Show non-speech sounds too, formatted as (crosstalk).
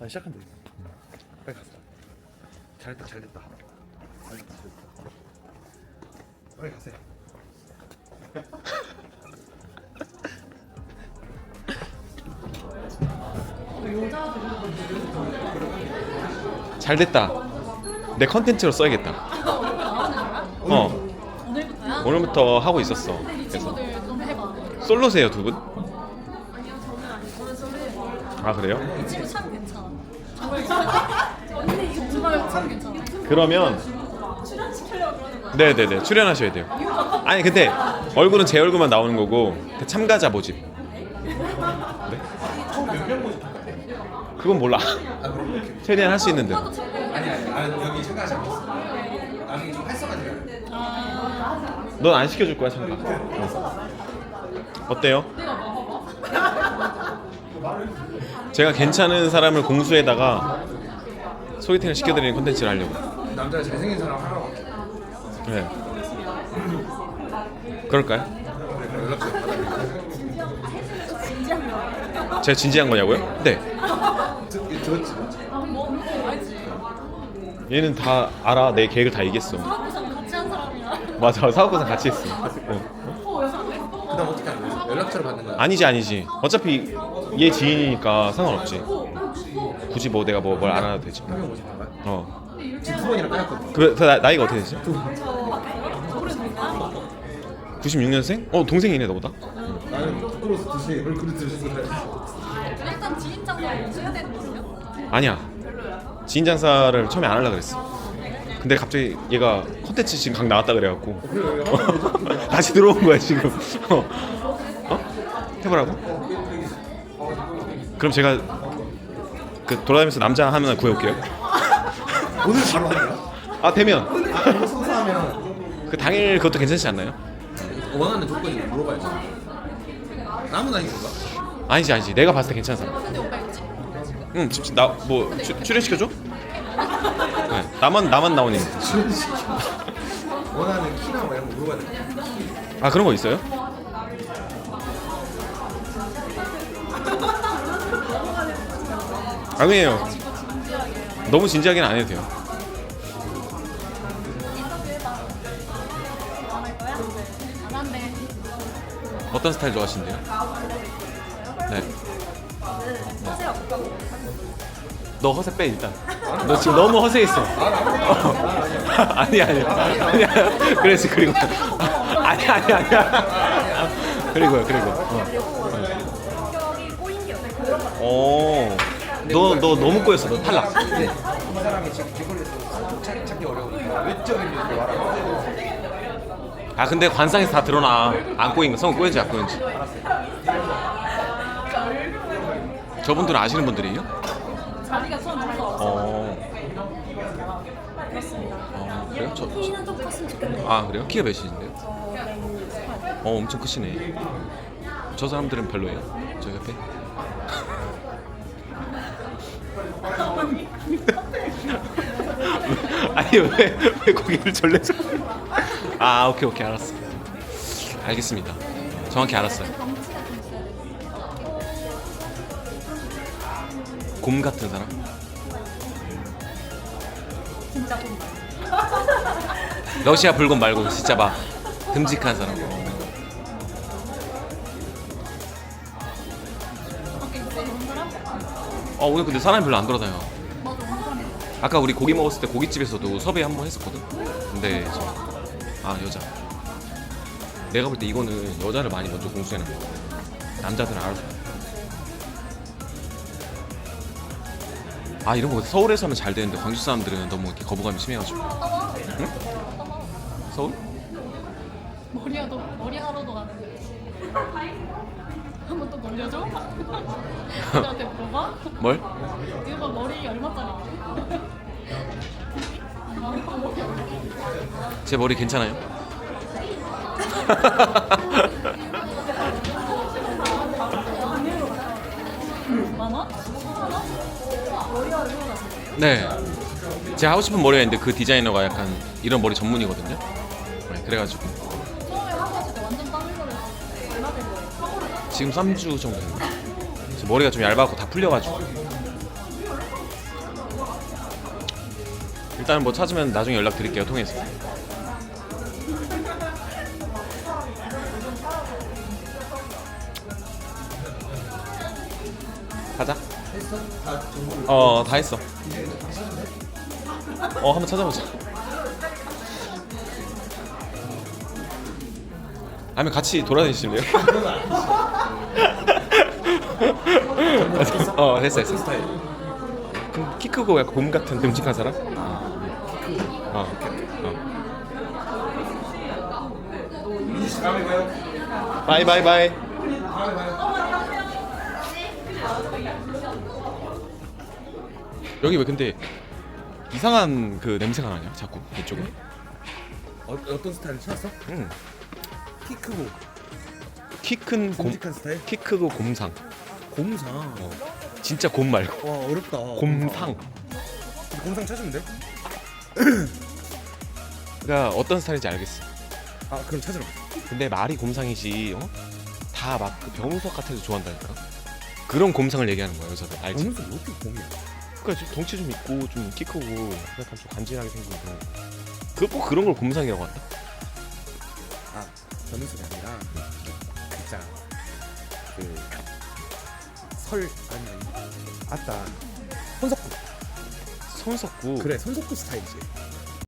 아 시작한다 이거. 빨리 가자. 잘했다 잘됐다. 잘됐다 잘됐다. 빨리 가세요. 잘 됐다. 내 컨텐츠로 써야겠다. 어 오늘부터야? 오늘부터 하고 있었어. 이 그래서 친구들 좀 해봐. 솔로세요 두 분? 아니요 저는 아니고 저는 소리. 아 그래요? 이 친구 참 괜찮아. 그러면. 네네네 출연하셔야 돼요. 아니 근데 얼굴은 제 얼굴만 나오는 거고 그 참가자 모집. 네? 그건 몰라. 최대한 할 수 있는데. 아니 아니 아, 여기 참가하지 않겠어. 나중에 좀 활성화돼요. 넌 안 시켜줄 거야 참가. 어. 어때요? 제가 괜찮은 사람을 공수에다가 소개팅을 시켜드리는 컨텐츠를 하려고. 남자 잘생긴 사람 하라고 할게. 네. 그럴까요? 연락 좀 받아드릴게요. 제가 진지한 거냐고요? 네. 들었지? 얘는 다 알아. 내 계획을 다 얘기했어. 사업부장 같이 한 사람이야. 맞아. 사업고상 같이 했어. 어. 연락처를 받는 거야? 아니지 아니지. 어차피 얘 지인이니까 상관없지. 굳이 뭐 내가 뭐 뭘 알아도 되지. 한명? 어. 지금 두 번이나 빼놨거든. 그, 그 나, 나이가 어떻게 되지? 올해 누구야? 96년생? 어 동생이네 너보다. 나는 지인 장사를 되는 거죠? 아니야. 지인 장사를 처음에 안 하려 그랬어. 근데 갑자기 얘가 콘텐츠 지금 강 나왔다 그래갖고 (laughs) 다시 들어온 거야 지금. 어? 어? 해보라고? 그럼 제가 그 돌아다니면서 남자 하면 구해올게요. (laughs) 오늘 바로 하냐? 아 되면 아 소소하면 그 당일 그것도 괜찮지 않나요? 원하는 조건이 물어봐야지. 아무나 있는 건가? 아니지 아니지 내가 봤을 때 괜찮은 사람. 응 나뭐 출연 시켜줘? 네, 나만 나만 나오니. 원하는 키나 뭐 이런 거 물어봐야 돼. 아 그런 거 있어요? 아니에요. 너무 진지하게는 안 해도 돼요. 어떤 스타일 좋아하신대요? 네. 하세요. 너 허세 빼 일단. 너 지금 너무 허세했어. 아니 아니 아니 그래서 그리고 아니 아니 아니야. (laughs) 그리고요 그리고. 성격이 꼬인 게 없어. 어. 너 너 너무 꼬였어. 너 탈락. 이 사람이 지금 개걸려서 찾- 찾기 어려우니까 외적인 요소로 알아. 아 근데 관상에서 다 드러나. 안 꼬인 거. 성 꼬인지 안 꼬인지. 저분들은 아시는 분들이에요? 자리가 손 들어서 어. 그렇습니다. 어 그래요? 저, 저- 키는 좀 컸으면 좋겠네요. 아 그래요? 키가 몇이신데요? 어 엄청 크시네. 저 사람들은 별로예요? 저 옆에? 아니 왜, 왜 고개를 절레서 아 오케이 오케이 알았어 알겠습니다 정확히 알았어요 곰 같은 사람? 진짜 좀. 러시아 불곰 말고 진짜 막 듬직한 사람? 어 오늘 근데 사람이 별로 안 돌아다녀. 아까 우리 고기 먹었을 때 고깃집에서도 섭외 한 번 했었거든. 근데 저, 아 여자. 내가 볼 때 이거는 여자를 많이 먼저 공수해놔. 남자들은 알아서. 아 이런 거 서울에서 하면 잘 되는데 광주 사람들은 너무 이렇게 거부감이 심해가지고. 응? 서울? 머리 하러 머리 하러도 가는데. 한번 또 놀려줘? (laughs) (laughs) 나한테 물어봐? 뭘? 이거 머리 얼마짜리? 제 머리 괜찮아요? 네. 제가 하고 싶은 머리가 있는데 그 디자이너가 약간 이런 머리 전문이거든요. 네, 그래가지고? 지금 3주 정도 됐는데 머리가 좀 얇아갖고 다 풀려가지고 일단 뭐 찾으면 나중에 연락 드릴게요 통해서. 가자. 어, 다 했어. 어, 한번 찾아보자. 아니면 같이 돌아다니실래요? (laughs) 어, 됐어, 됐어. 그럼 키 크고 약간 곰 같은 듬직한 사람? 어. 어. 바이 바이 바이. 여기 왜 근데 이상한 그 냄새가 나냐? 자꾸 이쪽에. 어, 어떤 스타일 찾았어? 응. 키 크고 키큰 곰. 곰직한 스타일? 키 크고 곰상. 곰상. 어. 진짜 곰 말고 와 어렵다. 곰상. 곰상 찾으면 돼? (clears throat) 그러니까 어떤 스타일인지 알겠어. 아 그럼 찾으러. 가. 근데 말이 곰상이지. 어? 다막 그 병우석 같아서 좋아한다니까. 그런 곰상을 얘기하는 거야 여자들 알지? 왜 이렇게 곰이야? 그러니까 좀 덩치 좀 있고 좀 키 크고 약간 좀 간지나게 생긴 그런 거. 그꼭 그런 걸 곰상이라고 한다. 아 변우석이 아니라 그 있잖아. 그설 아니 아니 아따 손석구. 손석구. 그래 손석구 스타일이지.